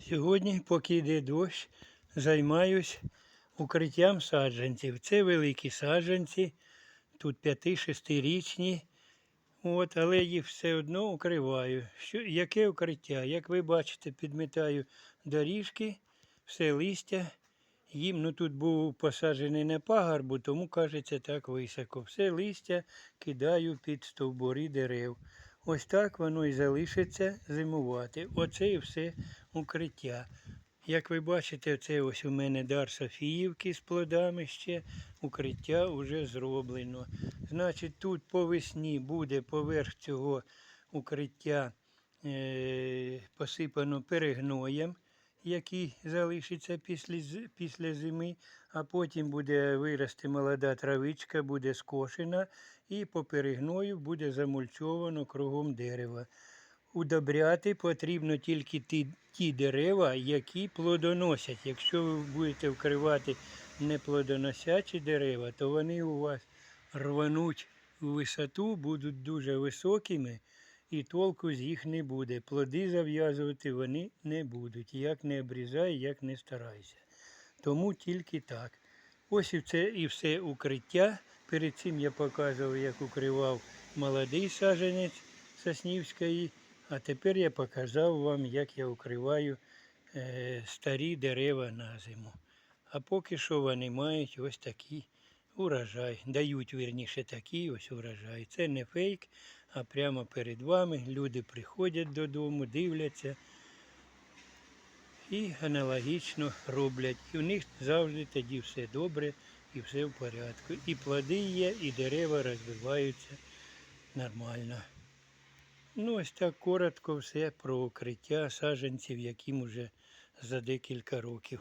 Сьогодні, поки йде дощ, займаюсь укриттям саджанців. Це великі саджанці, тут 5-6-річні. От, але їх все одно укриваю. Що, яке укриття? Як ви бачите, підмітаю доріжки, все листя. Їм ну, тут був посаджений на пагорбу, тому кажеться так високо. Все листя кидаю під стовбури дерев. Ось так воно і залишиться зимувати. Оце і все укриття. Як ви бачите, це ось у мене дар Софіївки з плодами ще. Укриття вже зроблено. Значить, тут по весні буде поверх цього укриття е, посипано перегноєм, який залишиться після, після зими, а потім буде вирости молода травичка, буде скошена, і по перегною буде замульчовано кругом дерева. Удобряти потрібно тільки ті, ті дерева, які плодоносять. Якщо ви будете вкривати неплодоносячі дерева, то вони у вас рвануть у висоту, будуть дуже високими, і толку з їх не буде. Плоди зав'язувати вони не будуть. Як не обрізай, як не старайся. Тому тільки так. Ось і це і все укриття. Перед цим я показував, як укривав молодий саджанець Соснівської, а тепер я показав вам, як я укриваю е, старі дерева на зиму. А поки що вони мають ось такий урожай. Дають вірніше такий ось урожай. Це не фейк, а прямо перед вами. Люди приходять додому, дивляться і аналогічно роблять. І у них завжди тоді все добре і все в порядку. І плоди є, і дерева розвиваються нормально. Ну, ось так коротко все про укриття саджанців, яким уже за декілька років.